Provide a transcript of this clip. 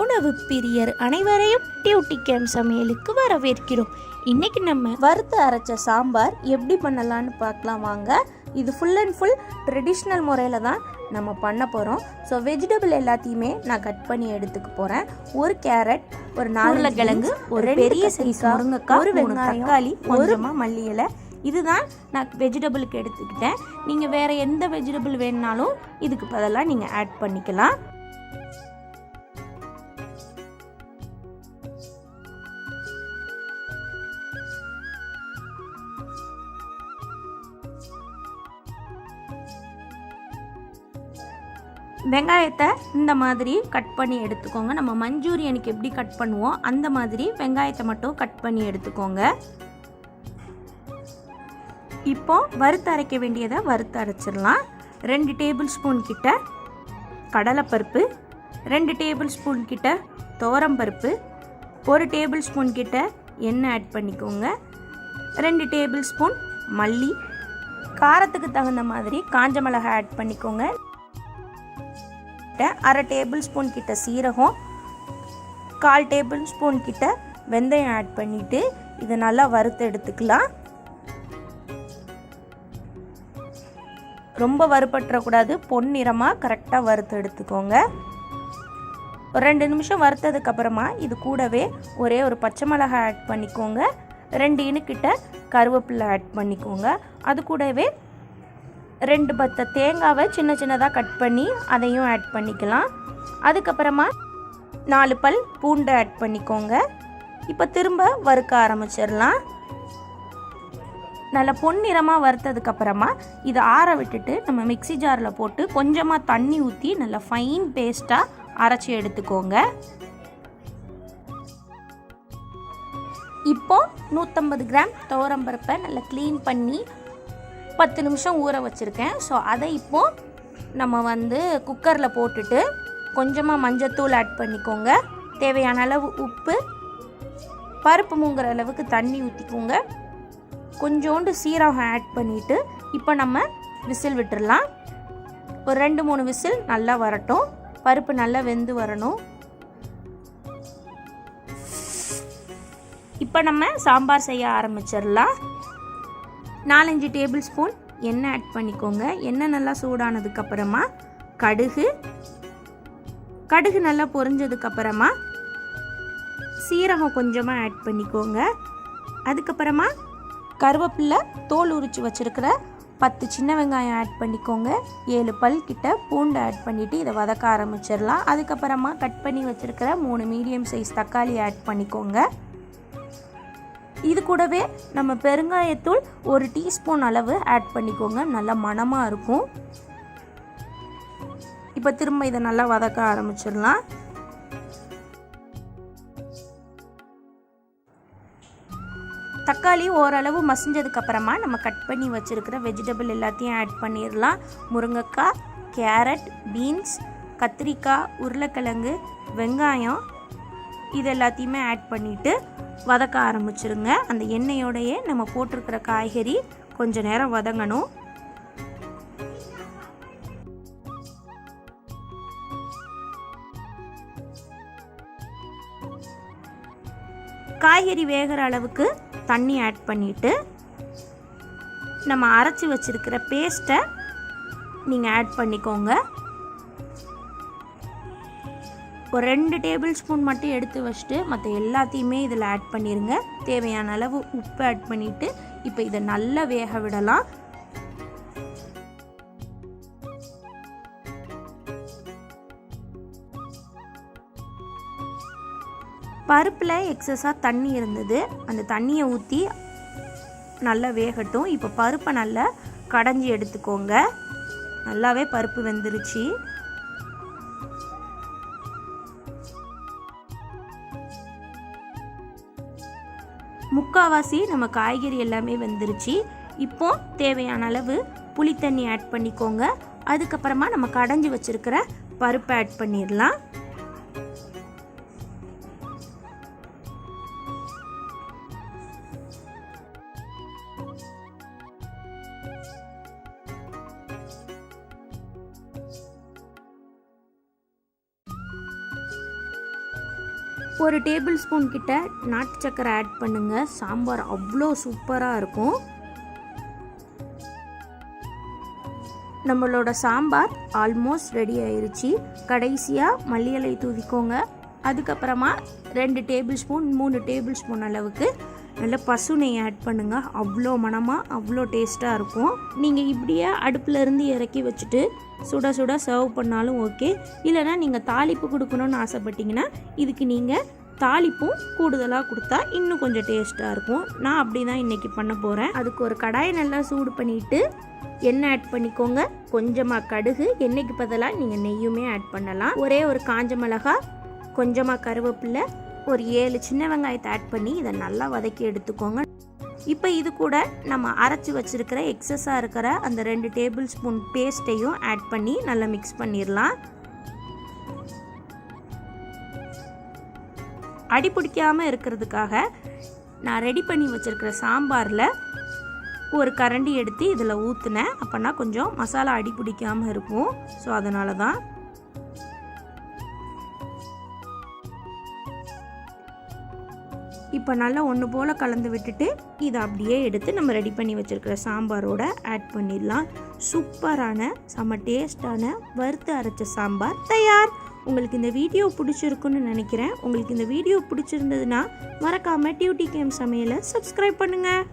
உணவு பிரியர் அனைவரையும் டியூட்டி கேம் சமையலுக்கு வரவேற்கிறோம். இன்னைக்கு நம்ம வறுத்து அரைச்ச சாம்பார் எப்படி பண்ணலாம்னு பார்க்கலாம் வாங்க. இது ஃபுல் அண்ட் ஃபுல் ட்ரெடிஷ்னல் முறையில் தான் நம்ம பண்ண போகிறோம் ஸோ வெஜிடபிள் எல்லாத்தையுமே நான் கட் பண்ணி எடுத்துக்க போகிறேன் ஒரு கேரட் ஒரு நாலு கிழங்கு ஒரு பெரிய சைஸ் முருங்கைக்காய் ஒரு வெங்காயம் தக்காளி கொஞ்சமாக மல்லி இலை. இதுதான் நான் வெஜிடபிளுக்கு எடுத்துக்கிட்டேன். நீங்கள் வேறு எந்த வெஜிடபிள் வேணுனாலும் இதுக்கு பதிலாக நீங்கள் ஆட் பண்ணிக்கலாம். வெங்காயத்தை இந்த மாதிரி கட் பண்ணி எடுத்துக்கோங்க. நம்ம மஞ்சூரியனுக்கு எப்படி கட் பண்ணுவோம்? அந்த மாதிரி வெங்காயத்தை மட்டும் கட் பண்ணி எடுத்துக்கோங்க. இப்போ வறுத்து அரைக்க வேண்டியதை வறுத்து அரைச்சிடலாம். ரெண்டு டேபிள் ஸ்பூன் கிட்ட கடலைப்பருப்பு ரெண்டு டேபிள் ஸ்பூன் கிட்ட துவரம்பருப்பு ஒரு டேபிள் ஸ்பூன் கிட்ட எண்ணெய் ஆட் பண்ணிக்கோங்க. ரெண்டு டேபிள் ஸ்பூன் மல்லி காரத்துக்கு தகுந்த மாதிரி காஞ்ச மிளகாய் ஆட் பண்ணிக்கோங்க. அரை டேபிள் ஸ்பூன் கிட்ட சீரகம் கால் டேபிள் ஸ்பூன் கிட்ட வெந்தயம் ஆட் பண்ணிவிட்டு இதை நல்லா வறுத்து எடுத்துக்கலாம். ரொம்ப வறுபட்டுறக்கூடாது பொன்னிறமாக கரெக்டாக வறுத்து எடுத்துக்கோங்க. ஒரு ரெண்டு நிமிஷம் வறுத்ததுக்கப்புறமா இது கூடவே ஒரே ஒரு பச்சை மிளகாய் ஆட் பண்ணிக்கோங்க. ரெண்டு இனுக்கிட்ட கருவேப்பிலை ஆட் பண்ணிக்கோங்க. அது கூடவே ரெண்டு பத்த தேங்காவை சின்ன சின்னதாக கட் பண்ணி அதையும் ஆட் பண்ணிக்கலாம். அதுக்கப்புறமா நாலு பல் பூண்டை ஆட் பண்ணிக்கோங்க. இப்போ திரும்ப வறுக்க ஆரம்பிச்சிடலாம். நல்லா பொன்னிறமாக வறுத்ததுக்கப்புறமா இதை ஆற விட்டுட்டு நம்ம மிக்ஸி ஜாரில் போட்டு கொஞ்சமாக தண்ணி ஊற்றி நல்லா ஃபைன் பேஸ்ட்டாக அரைச்சி எடுத்துக்கோங்க. இப்போ நூற்றம்பது கிராம் துவரம்பருப்பை நல்லா க்ளீன் பண்ணி பத்து நிமிஷம் ஊற வச்சுருக்கேன். ஸோ அதை இப்போது நம்ம வந்து குக்கரில் போட்டுட்டு கொஞ்சமாக மஞ்சத்தூள் ஆட் பண்ணிக்கோங்க. தேவையான அளவு உப்பு பருப்பு மூங்குற அளவுக்கு தண்ணி ஊற்றிக்கோங்க கொஞ்சோண்டு சீரகம் ஆட் பண்ணிவிட்டு இப்போ நம்ம விசில் விட்டுடலாம் ஒரு ரெண்டு மூணு விசில் நல்லா வரட்டும். பருப்பு நல்லா வெந்து வரணும். இப்போ நம்ம சாம்பார் செய்ய ஆரம்பிச்சிடலாம். நாலஞ்சு டேபிள் ஸ்பூன் எண்ணெய் ஆட் பண்ணிக்கோங்க. எண்ணெய் நல்லா சூடானதுக்கப்புறமா கடுகு. கடுகு நல்லா பொரிஞ்சதுக்கப்புறமா சீரகம் கொஞ்சமாக ஆட் பண்ணிக்கோங்க. அதுக்கப்புறமா கருவேப்பிலை தோல் உரித்து வச்சுருக்கிற பத்து சின்ன வெங்காயம் ஆட் பண்ணிக்கோங்க. ஏழு பல் கிட்ட பூண்டு ஆட் பண்ணிவிட்டு இதை வதக்க ஆரம்பிச்சிடலாம். அதுக்கப்புறமா கட் பண்ணி வச்சுருக்கிற மூணு மீடியம் சைஸ் தக்காளி ஆட் பண்ணிக்கோங்க. இது கூடவே நம்ம பெருங்காயத்தூள் ஒரு டீஸ்பூன் அளவு ஆட் பண்ணிக்கோங்க. நல்லா மணமாக இருக்கும். இப்போ திரும்ப இதை நல்லா வதக்க ஆரம்பிச்சிடலாம். தக்காளி ஓரளவு மசிஞ்சதுக்கு அப்புறமா நம்ம கட் பண்ணி வச்சுருக்கிற வெஜிடபிள் எல்லாத்தையும் ஆட் பண்ணிடலாம். முருங்கைக்காய் கேரட் பீன்ஸ் கத்திரிக்காய் உருளைக்கிழங்கு வெங்காயம் இது எல்லாத்தையுமே ஆட் பண்ணிவிட்டு வதக்க ஆரம்பிச்சிருங்க. அந்த எண்ணெயோடையே நம்ம போட்டிருக்கிற காய்கறி கொஞ்ச நேரம் வதங்கணும். காய்கறி வேகிற அளவுக்கு தண்ணி ஆட் பண்ணிவிட்டு நம்ம அரைச்சி வச்சுருக்கிற பேஸ்ட்டை நீங்கள் ஆட் பண்ணிக்கோங்க. ஒரு ரெண்டு டேபிள் ஸ்பூன் மட்டும் எடுத்து வச்சுட்டு மற்ற எல்லாத்தையுமே இதில் ஆட் பண்ணிடுங்க தேவையான அளவு உப்பு ஆட் பண்ணிவிட்டு இப்போ இதை நல்லா வேக விடலாம். பருப்பில் எக்ஸஸாக தண்ணி இருந்தது. அந்த தண்ணியை ஊற்றி நல்லா வேகட்டும். இப்போ பருப்பை நல்லா கடைஞ்சி எடுத்துக்கோங்க. நல்லாவே பருப்பு வெந்துருச்சு. முக்காவாசி நம்ம காய்கறி எல்லாமே வெந்துருச்சு. இப்போ தேவையான அளவு புளி தண்ணி ஆட் பண்ணிக்கோங்க. அதுக்கப்புறமா நம்ம கடைஞ்சி வச்சுருக்கிற பருப்பை ஆட் பண்ணிடலாம். ஒரு டேபிள் ஸ்பூன் கிட்ட நாட்டு சக்கரை ஆட் பண்ணுங்க. சாம்பார் அவ்வளோ சூப்பராக இருக்கும். நம்மளோட சாம்பார் ஆல்மோஸ்ட் ரெடி ஆயிருச்சு. கடைசியாக மல்லியலை தூவிக்கோங்க. அதுக்கப்புறமா ரெண்டு டேபிள் ஸ்பூன் மூணு டேபிள் ஸ்பூன் அளவுக்கு நல்ல பசு நெய் ஆட் பண்ணுங்கள் அவ்வளோ மணமாக அவ்வளோ டேஸ்ட்டாக இருக்கும். நீங்கள் இப்படியே அடுப்பில் இருந்து இறக்கி வச்சுட்டு சுட சுட சர்வ் பண்ணாலும் ஓகே இல்லைனா நீங்கள் தாளிப்பு கொடுக்கணும்னு ஆசைப்பட்டீங்கன்னா இதுக்கு நீங்கள் தாளிப்பும் கூடுதலாக கொடுத்தா இன்னும் கொஞ்சம் டேஸ்ட்டாக இருக்கும். நான் அப்படி தான் இன்றைக்கி பண்ண போகிறேன் அதுக்கு ஒரு கடாயை நல்லா சூடு பண்ணிவிட்டு எண்ணெய் ஆட் பண்ணிக்கோங்க. கொஞ்சமாக கடுகு எண்ணெய்க்கு பதிலாக நீங்கள் நெய்யுமே ஆட் பண்ணலாம். ஒரே ஒரு காஞ்ச மிளகா கொஞ்சமாக கருவேப்பில்லை ஒரு ஏழு சின்ன வெங்காயத்தை ஆட் பண்ணி இதை நல்லா வதக்கி எடுத்துக்கோங்க. இப்போ இது கூட நம்ம அரைச்சி வச்சுருக்கிற எக்ஸஸாக இருக்கிற அந்த ரெண்டு டேபிள் ஸ்பூன் பேஸ்ட்டையும் ஆட் பண்ணி நல்லா மிக்ஸ் பண்ணிடலாம் அடி பிடிக்காமல் இருக்கிறதுக்காக நான் ரெடி பண்ணி வச்சுருக்கிற சாம்பாரில் ஒரு கரண்டி எடுத்து இதில் ஊற்றுனேன் அப்போனா கொஞ்சம் மசாலா அடி பிடிக்காமல் இருக்கும். ஸோ அதனால தான் இப்போ நல்லா ஒன்று போல் கலந்து விட்டுட்டு இதை அப்படியே எடுத்து நம்ம ரெடி பண்ணி வச்சுருக்கிற சாம்பாரோட ஆட் பண்ணிடலாம். சூப்பரான செம்ம டேஸ்டான வறுத்து அரைச்ச சாம்பார் தயார். உங்களுக்கு இந்த வீடியோ பிடிச்சிருக்குன்னு நினைக்கிறேன். உங்களுக்கு இந்த வீடியோ பிடிச்சிருந்ததுன்னா மறக்காமல் டியூட்டி கேம் சமையலை சப்ஸ்கிரைப் பண்ணுங்கள்